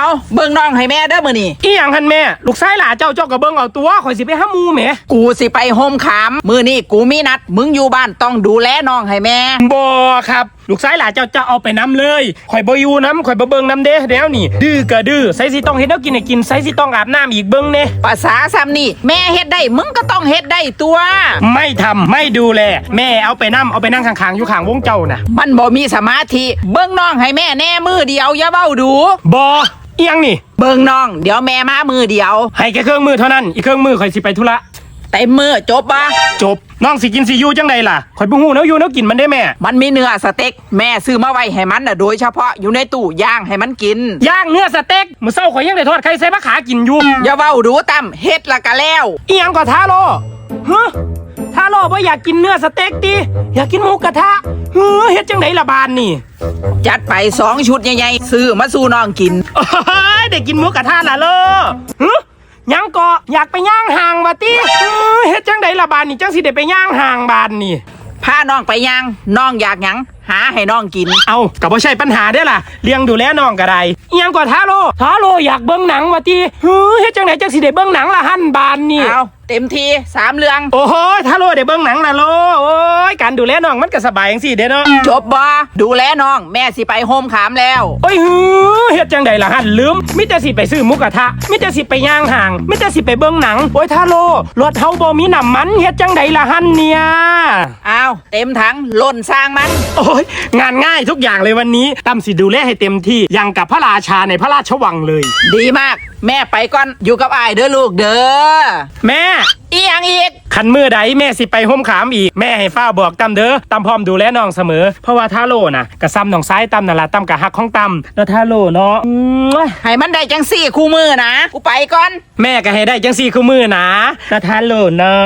เอาเบิ่งน้องให้แม่เด้อมื้อนี้อีหยังหันแม่ ลูกชายหล่าเจ้าเจ้าก็เบิ่งเอาตัวข่อยสิไปหาหมู่แหมกูสิไปโฮมขามมื้อนี้กูมีนัด มึงอยู่บ้านต้องดูแลน้องให้แม่ บ่ครับ ลูกชายหล่าเจ้าจะเอาไปน้ำเลยข่อยบ่อยู่น้ำข่อยบ่เบิ่งน้ำเด้แล้วนี่ ดื้อก็ดื้อใส่สิต้องเฮ็ดแนวกินให้กินใส่สิต้องอาบน้ำอีกเบิ่งเน่ภาษาซ้ำนี่แม่เฮ็ดได้มึงก็ต้องเฮ็ดได้ตัว ไม่ทำไม่ดูแล แม่เอาไปน้ำเอาไปนั่งข้างๆอยู่ข้างวงเจ้าน่ะมันบ่มีสมาธิเบิ่งน้องให้แม่แน่มือเดียวอย่าเบ้าดู บ่ อีหยังนี่ เบิ่งน้อง เดี๋ยวแม่มามือเดียว ให้แค่เครื่องมือเท่านั้น อีกเครื่องมือข่อยสิไปธุระ เต็มมือจบปะจบ น้องสิกินสิอยู่จังใดล่ะข่อยบ่ฮู้แนวอยู่แนวกินมันได้แม่ มันมีเนื้อสเต็ก แม่ซื้อมาไว้ให้มันน่ะโดยเฉพาะอยู่ในตู้ย่างให้มันกิน ย่างเนื้อสเต็กมื้อเช้าข่อยยังได้ทอดไข่ใส่มะขากินอยู่อย่าเว้าดูตั้มเฮ็ดละกะแล้ว อีหยังก็ทาโลฮะทาโลบ่ อยากกินเนื้อสเต็กติอยากกินหมูกระทะเฮ้อเฮ็ดจังไดล่ะบานนี่จัดไปสองชุดใหญ่ๆซื้อมาสู่น้องกินโอ้ยได้กินหมูกระทะล่ะเลอฮะยังก็อยากไปย่างห่างว่าติเฮ้อเฮ็ดจังไดล่ะบานนี่จังสิได้ไปย่างห่างบานนี่ พาน้องไปย่างน้องอยากหยังหาให้น้องกิน เอาก็บ่ใช่ปัญหาเด้อล่ะเลี้ยงดูแลน้องก็ได้อีหยังก็ทาโลทาโลอยากเบิ่งหนังว่าติเฮ้อเฮ็ดจังไดจังสิได้เบิ่งหนังล่ะหั่นบานนี่เอาเต็มทีสามเรื่อง โอ้โหถ้าโลได้เบิ่งหนังนะโลโอ้ ยการดูแลน้องมันก็สบายจังสิเด้เนาะจบบ่ดูแลน้อง แม่สิไปโฮมขามแล้วโอ้ยฮือเฮ็ดจังใดล่ะฮั่นลืมมิแต่สิไปซื้อหมุกกระทะมิแต่สิไปย่างห่างมิแต่สิไปเบิ่งหนังโอ้ยถ้าโลรถเฮาบ่มีน้ำมันเฮ็ดจังใดล่ะฮั่นเนี่ยเอาเต็มถังล่นสร้างมัน โอ้ยงานง่ายทุกอย่างเลยวันนี้ตั้มสิดูแลให้เต็มที่อยังกับพระราชาในพระราชวังเลย ดีมาก แม่ไปก่อนอยู่กับอายเด้อลูกเด้อแม่ อีหยังอีกคันมือใดแม่สิไปห่มขามอีก แม่ให้ฟ้าบอกตั้มเด้อตั้มพร้อมดูแลน้องเสมอ เพราะว่าถ้าโลน่ะกะซ้ำน้องซ้ายตั้มนั่นล่ะตั้มกะฮักของตั้มแล้วถ้าโลเนาะอืมให้มันได้จังสี่คู่มือนะกูไปก่อน แม่ก็ให้ได้จังสี่คู่มือนะนาทานโลเนาะ